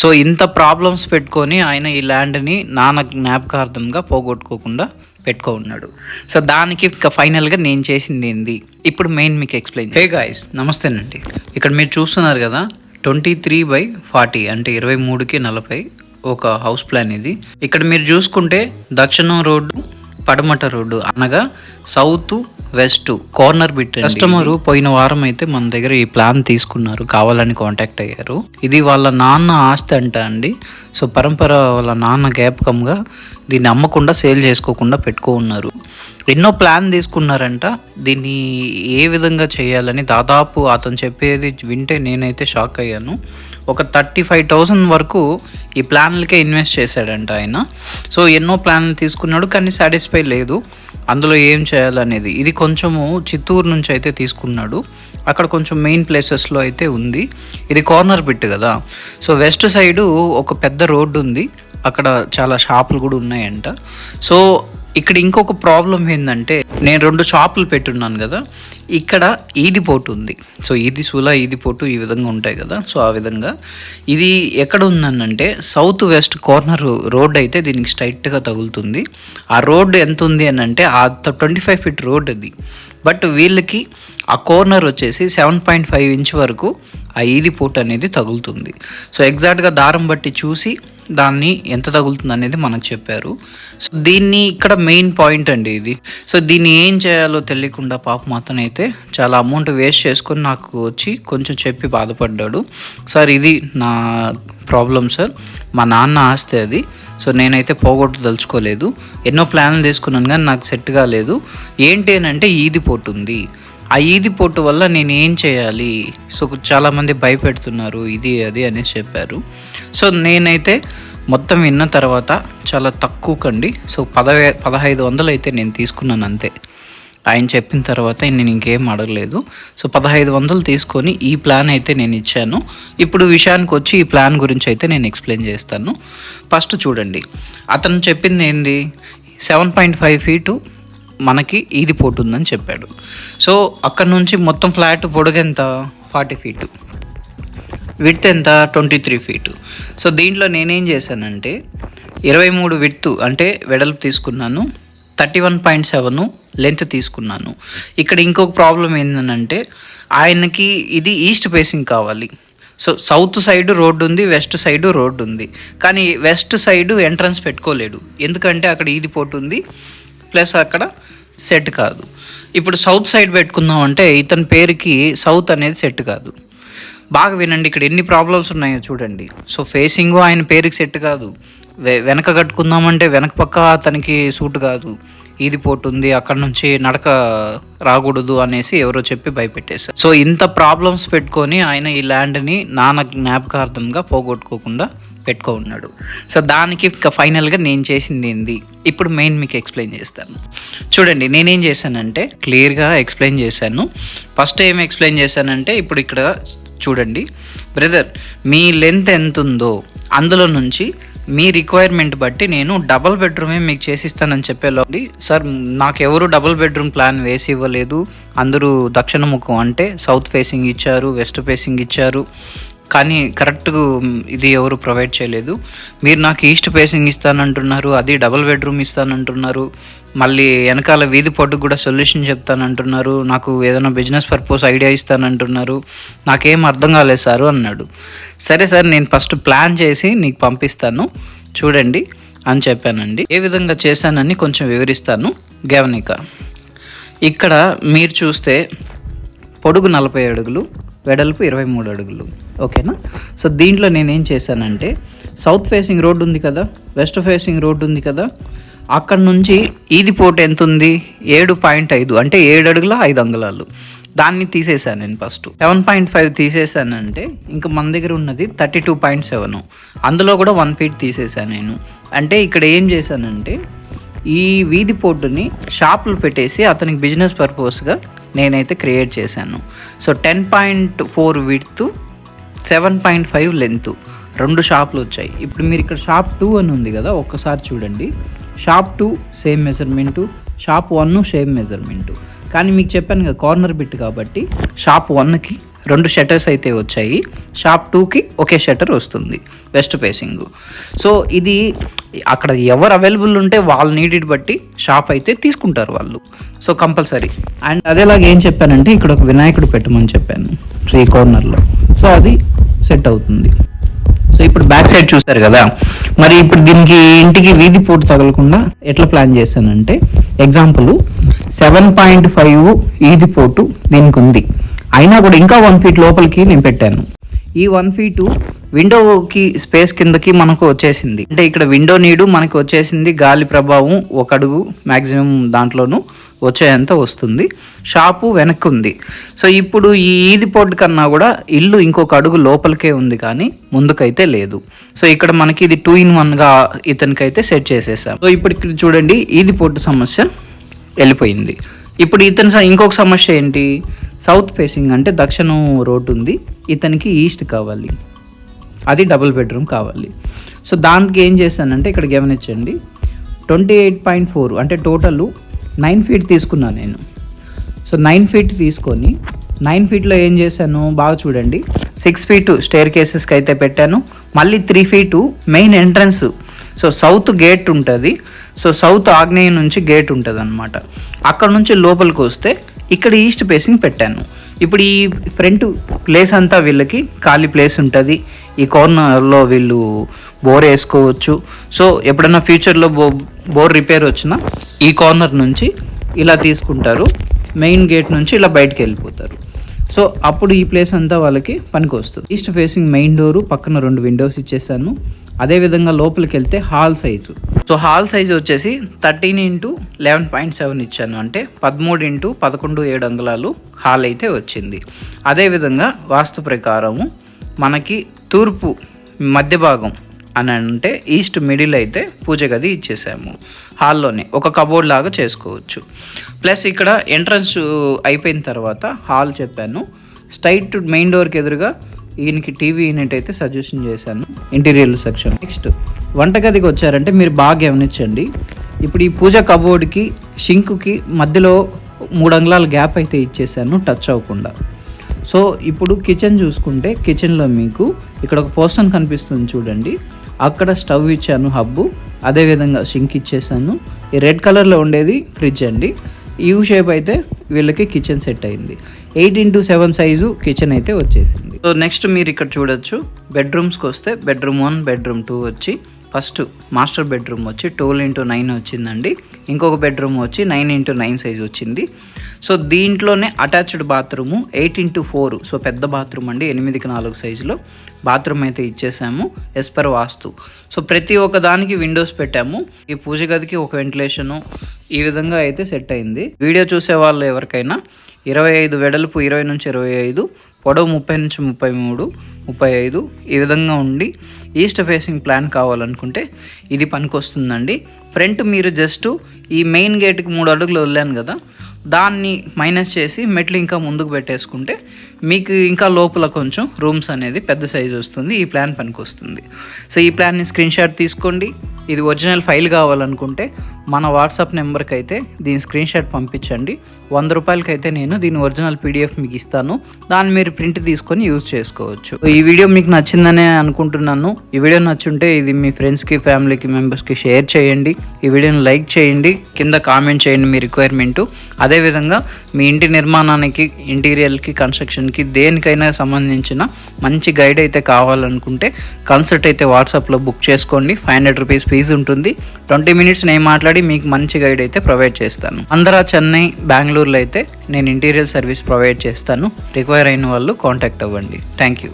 So ఇంత problems పెట్టుకొని ఆయన ఈ ల్యాండ్ని నాన్న జ్ఞాపకార్థంగా పోగొట్టుకోకుండా పెట్టుకో ఉన్నాడు. సో దానికి ఇంకా ఫైనల్గా నేను చేసింది ఏంది? ఇప్పుడు మెయిన్ మీకు ఎక్స్ప్లెయిన్ హే గాయస్ నమస్తేనండి ఇక్కడ మీరు చూస్తున్నారు కదా ట్వంటీ త్రీ బై ఫార్టీ అంటే ఇరవై మూడుకి నలభై ఒక హౌస్ ప్లాన్ ఇది. ఇక్కడ మీరు చూసుకుంటే దక్షిణం రోడ్డు పడమట రోడ్డు అనగా south west corner bit customer పోయిన వారం అయితే మన దగ్గర ఈ ప్లాన్ తీసుకున్నారు కావాలని కాంటాక్ట్ అయ్యారు. ఇది వాళ్ళ నాన్న ఆస్తి అంట అండి. సో పరంపర వాళ్ళ నాన్న జ్ఞాపకంగా దీన్ని అమ్మకుండా సేల్ చేసుకోకుండా పెట్టుకో ఉన్నారు ఎన్నో ప్లాన్ తీసుకున్నారంట. దీన్ని ఏ విధంగా చేయాలని దాదాపు అతను చెప్పేది వింటే నేనైతే షాక్ అయ్యాను. ఒక థర్టీ ఫైవ్ థౌసండ్ వరకు ఈ ప్లాన్లకే ఇన్వెస్ట్ చేశాడంట ఆయన. సో ఎన్నో ప్లాన్లు తీసుకున్నాడు కానీ సాటిస్ఫై లేదు. అందులో ఏం చేయాలనేది. ఇది కొంచెము చిత్తూరు నుంచి అయితే తీసుకున్నాడు. అక్కడ కొంచెం మెయిన్ ప్లేసెస్లో అయితే ఉంది. ఇది కార్నర్ బిట్ కదా. సో వెస్ట్ సైడు ఒక పెద్ద రోడ్డు ఉంది అక్కడ చాలా షాపులు కూడా ఉన్నాయంట. సో ఇక్కడ ఇంకొక ప్రాబ్లం ఏంటంటే నేను రెండు షాపులు పెట్టున్నాను కదా ఇక్కడ ఈది పోటు ఉంది. సో ఈది సూలా ఈది పోటు ఈ విధంగా ఉంటాయి కదా సో ఆ విధంగా. ఇది ఎక్కడ ఉందనంటే సౌత్ వెస్ట్ కార్నర్ రోడ్ అయితే దీనికి స్ట్రైట్గా తగులుతుంది. ఆ రోడ్ ఎంత ఉంది అని అంటే ఆ ట్వంటీ ఫైవ్ ఫీట్ రోడ్ అది. బట్ వీళ్ళకి ఆ కార్నర్ వచ్చేసి సెవెన్ పాయింట్ ఫైవ్ ఇంచ్ వరకు ఆ ఈది పోటు అనేది తగులుతుంది. సో ఎగ్జాక్ట్గా దారం బట్టి చూసి దాన్ని ఎంత తగులుతుంది అనేది మనకు చెప్పారు. సో దీన్ని ఇక్కడ మెయిన్ పాయింట్ అండి ఇది. సో దీన్ని ఏం చేయాలో తెలియకుండా పాప మాత్రం అయితే చాలా అమౌంట్ వేస్ట్ చేసుకొని నాకు వచ్చి కొంచెం చెప్పి బాధపడ్డాడు. సార్ ఇది నా ప్రాబ్లం సార్. మా నాన్న ఆస్తి అది. సో నేనైతే పోగొట్టు తలుచుకోలేదు ఎన్నో ప్లాన్లు తీసుకున్నాను కానీ నాకు సెట్ కాలేదు ఏంటి అని అంటే ఈది పోటుంది. ఆ ఈది పొట్టు వల్ల నేను ఏం చేయాలి? సో చాలామంది భయపెడుతున్నారు ఇది అది అనేసి చెప్పారు. సో నేనైతే మొత్తం విన్న తర్వాత చాలా తక్కువ కండి. సో పదవే పదహైదు వందలు అయితే నేను తీసుకున్నాను అంతే. ఆయన చెప్పిన తర్వాత నేను ఇంకేం అడగలేదు. సో పదహైదు వందలు తీసుకొని ఈ ప్లాన్ అయితే నేను ఇచ్చాను. ఇప్పుడు విషయానికి వచ్చి ఈ ప్లాన్ గురించి అయితే నేను ఎక్స్ప్లెయిన్ చేస్తాను. ఫస్ట్ చూడండి అతను చెప్పింది ఏంది? సెవెన్ పాయింట్ ఫైవ్ ఫీటు మనకి ఈది పోతుందని చెప్పాడు. సో అక్కడ నుంచి మొత్తం ఫ్లాట్ పొడుగెంత ఫార్టీ ఫీటు. విత్ ఎంత? Twenty three feet. సో దీంట్లో నేనేం చేశానంటే ఇరవై మూడు విత్ అంటే వెడల్పు తీసుకున్నాను thirty one point seven length తీసుకున్నాను. ఇక్కడ ఇంకొక ప్రాబ్లం ఏంటంటే ఆయనకి ఇది ఈస్ట్ ఫేసింగ్ కావాలి. సో సౌత్ సైడ్ రోడ్డు ఉంది వెస్ట్ సైడ్ రోడ్డు ఉంది. కానీ వెస్ట్ సైడ్ ఎంట్రన్స్ పెట్టుకోలేడు. ఎందుకంటే అక్కడ ఈది పోటు ఉంది ప్లస్ అక్కడ సెట్ కాదు. ఇప్పుడు సౌత్ సైడ్ పెట్టుకుందాం అంటే ఇతని పేరుకి సౌత్ అనేది సెట్ కాదు. బాగా వినండి ఇక్కడ ఎన్ని ప్రాబ్లమ్స్ ఉన్నాయో చూడండి. సో ఫేసింగ్ ఆయన పేరుకి సెట్ కాదు. వెనక కట్టుకుందామంటే వెనక పక్క తనకి సూట్ కాదు. ఇది పోటుంది అక్కడ నుంచి నడక రాకూడదు అనేసి ఎవరో చెప్పి భయపెట్టేశారు. సో ఇంత ప్రాబ్లమ్స్ పెట్టుకొని ఆయన ఈ ల్యాండ్ని నాన్న జ్ఞాపకార్థంగా పోగొట్టుకోకుండా పెట్టుకో ఉన్నాడు. సో దానికి ఇంకా ఫైనల్గా నేను చేసింది ఏంది? ఇప్పుడు మెయిన్ మీకు ఎక్స్ప్లెయిన్ చేస్తాను. చూడండి నేనేం చేశానంటే క్లియర్గా ఎక్స్ప్లెయిన్ చేశాను. ఫస్ట్ ఏం ఎక్స్ప్లెయిన్ చేశానంటే ఇప్పుడు ఇక్కడ చూడండి. బ్రదర్ మీ లెంత్ ఎంత ఉందో అందులో నుంచి మీ రిక్వైర్మెంట్ బట్టి నేను డబల్ బెడ్రూమే మీకు చేసిస్తానని చెప్పేలోండి సార్ నాకు ఎవరు డబుల్ బెడ్రూమ్ ప్లాన్ వేసి ఇవ్వలేదు. అందరూ దక్షిణ ముఖం అంటే సౌత్ ఫేసింగ్ ఇచ్చారు వెస్ట్ ఫేసింగ్ ఇచ్చారు. కానీ కరెక్ట్ ఇది ఎవరు ప్రొవైడ్ చేయలేదు. మీరు నాకు ఈస్ట్ ఫేసింగ్ ఇస్తానంటున్నారు అది డబుల్ బెడ్రూమ్ ఇస్తానంటున్నారు మళ్ళీ వెనకాల వీధి పొట్టుకు కూడా సొల్యూషన్ చెప్తానంటున్నారు నాకు ఏదైనా బిజినెస్ పర్పస్ ఐడియా ఇస్తానంటున్నారు నాకేం అర్థం కాలేదు సారు అన్నాడు. సరే సార్ నేను ఫస్ట్ ప్లాన్ చేసి నీకు పంపిస్తాను చూడండి అని చెప్పానండి. ఏ విధంగా చేశానని కొంచెం వివరిస్తాను గవనిక ఇక్కడ మీరు చూస్తే పొడుగు నలభై అడుగులు వెడల్పు ఇరవై మూడు అడుగులు. ఓకేనా? సో దీంట్లో నేనేం చేశానంటే సౌత్ ఫేసింగ్ రోడ్ ఉంది కదా వెస్ట్ ఫేసింగ్ రోడ్ ఉంది కదా అక్కడ నుంచి ఈది పోటు ఎంత ఉంది ఏడు పాయింట్ ఐదు అంటే ఏడు అడుగుల ఐదు అంగుళాలు. దాన్ని తీసేసాను నేను ఫస్ట్ సెవెన్ పాయింట్ ఫైవ్ తీసేశానంటే ఇంకా మన దగ్గర ఉన్నది థర్టీ టూ పాయింట్ సెవెన్ అందులో కూడా వన్ ఫీట్ తీసేసాను నేను. అంటే ఇక్కడ ఏం చేశానంటే ఈ వీధి పోర్టుని షాపులు పెట్టేసి అతనికి బిజినెస్ పర్పస్గా నేనైతే క్రియేట్ చేశాను. So ten point four width seven point five length రెండు షాపులు వచ్చాయి. ఇప్పుడు మీరు ఇక్కడ షాప్ టూ అని ఉంది కదా ఒక్కసారి చూడండి. Shop two same measurement. Shop one same measurement. కానీ మీకు చెప్పాను కదా కార్నర్ బిట్ కాబట్టి షాప్ వన్కి రెండు షట్టర్స్ అయితే వచ్చాయి. షాప్ టూకి ఒకే షట్టర్ వస్తుంది. వెస్ట్ ఫేసింగ్ సో ఇది అక్కడ ఎవరు అవైలబుల్ ఉంటే వాళ్ళ నీడిడ్ బట్టి షాప్ అయితే తీసుకుంటారు వాళ్ళు. సో కంపల్సరీ అండ్ అదేలాగా ఏం చెప్పానంటే ఇక్కడ ఒక వినాయకుడు పెట్టమని చెప్పాను. ఈ కార్నర్లో సో అది సెట్ అవుతుంది. సో ఇప్పుడు బ్యాక్ సైడ్ చూసారు కదా. మరి ఇప్పుడు దీనికి ఇంటికి వీధి పూట తగలకుండా ఎట్లా ప్లాన్ చేశానంటే ఎగ్జాంపుల్ సెవెన్ పాయింట్ ఫైవ్ ఈది పోటు దీనికి ఉంది. అయినా కూడా ఇంకా వన్ ఫీట్ లోపలికి నేను పెట్టాను. ఈ వన్ ఫీటు విండోకి స్పేస్ కిందకి మనకు వచ్చేసింది. అంటే ఇక్కడ విండో నీడు మనకి వచ్చేసింది గాలి ప్రభావం ఒక అడుగు మ్యాక్సిమం దాంట్లోనూ వచ్చేంత వస్తుంది. షాపు వెనక్కి ఉంది. సో ఇప్పుడు ఈ ఈది పోర్ట్ కన్నా కూడా ఇల్లు ఇంకొక అడుగు లోపలికే ఉంది కానీ ముందుకైతే లేదు. సో ఇక్కడ మనకి ఇది టూ ఇన్ వన్గా ఇతనికైతే సెట్ చేసేసాం. సో ఇప్పుడు ఇక్కడ చూడండి ఈది పోర్టు సమస్య వెళ్ళిపోయింది. ఇప్పుడు ఇతని స- ఇంకొక సమస్య ఏంటి? సౌత్ ఫేసింగ్ అంటే దక్షిణం రోడ్డు ఉంది. ఇతనికి ఈస్ట్ కావాలి. అది డబుల్ బెడ్రూమ్ కావాలి. సో దానికి ఏం చేశానంటే ఇక్కడ గమనించండి. ట్వంటీ ఎయిట్ పాయింట్ ఫోర్ అంటే టోటల్ నైన్ ఫీట్ తీసుకున్నాను నేను. సో నైన్ ఫీట్ తీసుకొని నైన్ ఫీట్లో ఏం చేశాను? బాగా చూడండి. సిక్స్ ఫీటు స్టేర్ కేసెస్కి అయితే పెట్టాను. మళ్ళీ three feet main entrance so south gate ఉంటుంది. సో సౌత్ ఆగ్నేయం నుంచి గేట్ ఉంటుంది అనమాట అక్కడ నుంచి లోపలికి వస్తే ఇక్కడ ఈస్ట్ ఫేసింగ్ పెట్టాను. ఇప్పుడు ఈ ఫ్రంట్ ప్లేస్ అంతా వీళ్ళకి ఖాళీ ప్లేస్ ఉంటుంది. ఈ కార్నర్లో వీళ్ళు బోర్ వేసుకోవచ్చు. సో ఎప్పుడైనా ఫ్యూచర్లో బో బోర్ రిపేర్ వచ్చినా ఈ కార్నర్ నుంచి ఇలా తీసుకుంటారు. మెయిన్ గేట్ నుంచి ఇలా బయటకు వెళ్ళిపోతారు. సో అప్పుడు ఈ ప్లేస్ అంతా వాళ్ళకి పనికి వస్తుంది. ఈస్ట్ ఫేసింగ్ మెయిన్ డోరు పక్కన రెండు విండోస్ ఇచ్చేసాను. అదే విధంగా లోపలికి వెళ్తే hall size. So hall size వచ్చేసి thirteen into eleven point seven ఇచ్చాను. అంటే పదమూడు ఇంటూ పదకొండు ఏడు అంగుళాలు హాల్ అయితే వచ్చింది. అదేవిధంగా వాస్తు ప్రకారము మనకి తూర్పు మధ్య భాగం అని అంటే ఈస్ట్ మిడిల్ అయితే పూజ గది ఇచ్చేసాము. హాల్లోనే ఒక కబోర్డ్ లాగా చేసుకోవచ్చు. ప్లస్ ఇక్కడ ఎంట్రన్స్ అయిపోయిన తర్వాత హాల్ చెప్పాను. స్ట్రైట్ మెయిన్ డోర్కి ఎదురుగా ఈయనకి టీవీ యూనిట్ అయితే సజెషన్ చేశాను ఇంటీరియర్ సెక్షన్. నెక్స్ట్ వంటగదికి వచ్చారంటే మీరు బాగా గమనించండి. ఇప్పుడు ఈ పూజ కబోర్డ్కి షింక్కి మధ్యలో మూడు అంగుళాల గ్యాప్ అయితే ఇచ్చేసాను టచ్ అవ్వకుండా. సో ఇప్పుడు కిచెన్ చూసుకుంటే కిచెన్లో మీకు ఇక్కడ ఒక పోర్షన్ కనిపిస్తుంది చూడండి. అక్కడ స్టవ్ ఇచ్చాను హబ్బు అదేవిధంగా సింక్ ఇచ్చేసాను ఈ రెడ్ కలర్లో ఉండేది ఫ్రిడ్జ్ అండి. యూ షేప్ అయితే వీళ్ళకి కిచెన్ సెట్ అయింది. Eight into seven size kitchen అయితే వచ్చేసింది. సో నెక్స్ట్ మీరు ఇక్కడ చూడొచ్చు బెడ్రూమ్స్కి వస్తే బెడ్రూమ్ వన్ బెడ్రూమ్ టూ వచ్చి ఫస్ట్ మాస్టర్ బెడ్రూమ్ వచ్చి ట్వెల్వ్ ఇంటూ నైన్ వచ్చిందండి. ఇంకొక బెడ్రూమ్ వచ్చి నైన్ ఇంటూ నైన్ సైజ్ వచ్చింది. సో దీంట్లోనే attached bathroom eight into four so పెద్ద బాత్రూమ్ అండి ఎనిమిదికి నాలుగు సైజులో. బాత్రూమ్ అయితే ఇచ్చేసాము ఎస్ పర్ వాస్తు. సో ప్రతి ఒక్క దానికి విండోస్ పెట్టాము. ఈ పూజ గదికి ఒక వెంటిలేషను ఈ విధంగా అయితే సెట్ అయింది. వీడియో చూసే వాళ్ళు ఎవరికైనా ఇరవై ఐదు వెడల్పు ఇరవై నుంచి ఇరవై ఐదు పొడవు ముప్పై నుంచి ముప్పై మూడు ముప్పై ఐదు ఈ విధంగా ఉండి ఈస్ట్ ఫేసింగ్ ప్లాన్ కావాలనుకుంటే ఇది పనికొస్తుందండి. ఫ్రంట్ మీరు జస్ట్ ఈ మెయిన్ గేట్కి మూడు అడుగులు వదిలాను కదా దాన్ని మైనస్ చేసి మెట్లు ఇంకా ముందుకు పెట్టేసుకుంటే మీకు ఇంకా లోపల కొంచెం రూమ్స్ అనేది పెద్ద సైజు వస్తుంది ఈ ప్లాన్ పనికి వస్తుంది సో ఈ ప్లాన్ని స్క్రీన్ షాట్ తీసుకోండి. ఇది ఒరిజినల్ ఫైల్ కావాలనుకుంటే మన వాట్సాప్ నెంబర్కి అయితే దీని స్క్రీన్ షాట్ పంపించండి. వంద రూపాయలకి అయితే నేను దీని ఒరిజినల్ పీడిఎఫ్ మీకు ఇస్తాను. దాన్ని మీరు ప్రింట్ తీసుకొని యూజ్ చేసుకోవచ్చు. ఈ వీడియో మీకు నచ్చిందనే అనుకుంటున్నాను. ఈ వీడియో నచ్చుంటే ఇది మీ ఫ్రెండ్స్కి ఫ్యామిలీకి మెంబర్స్కి షేర్ చేయండి. ఈ వీడియోని లైక్ చేయండి. కింద కామెంట్ చేయండి మీ రిక్వైర్మెంట్ అదేవిధంగా మీ ఇంటి నిర్మాణానికి ఇంటీరియర్కి కన్స్ట్రక్షన్కి దేనికైనా సంబంధించిన మంచి గైడ్ అయితే కావాలనుకుంటే కన్సల్ట్ అయితే వాట్సాప్లో బుక్ చేసుకోండి. ఫైవ్ హండ్రెడ్ రూపీస్ ఫీజు ఉంటుంది. ట్వంటీ మినిట్స్ నేను మాట్లాడి మీకు మంచి గైడ్ అయితే ప్రొవైడ్ చేస్తాను. ఆంధ్ర చెన్నై బెంగళూరులో అయితే నేను ఇంటీరియర్ సర్వీస్ ప్రొవైడ్ చేస్తాను. రిక్వైర్ అయిన వాళ్ళు కాంటాక్ట్ అవ్వండి. Thank you.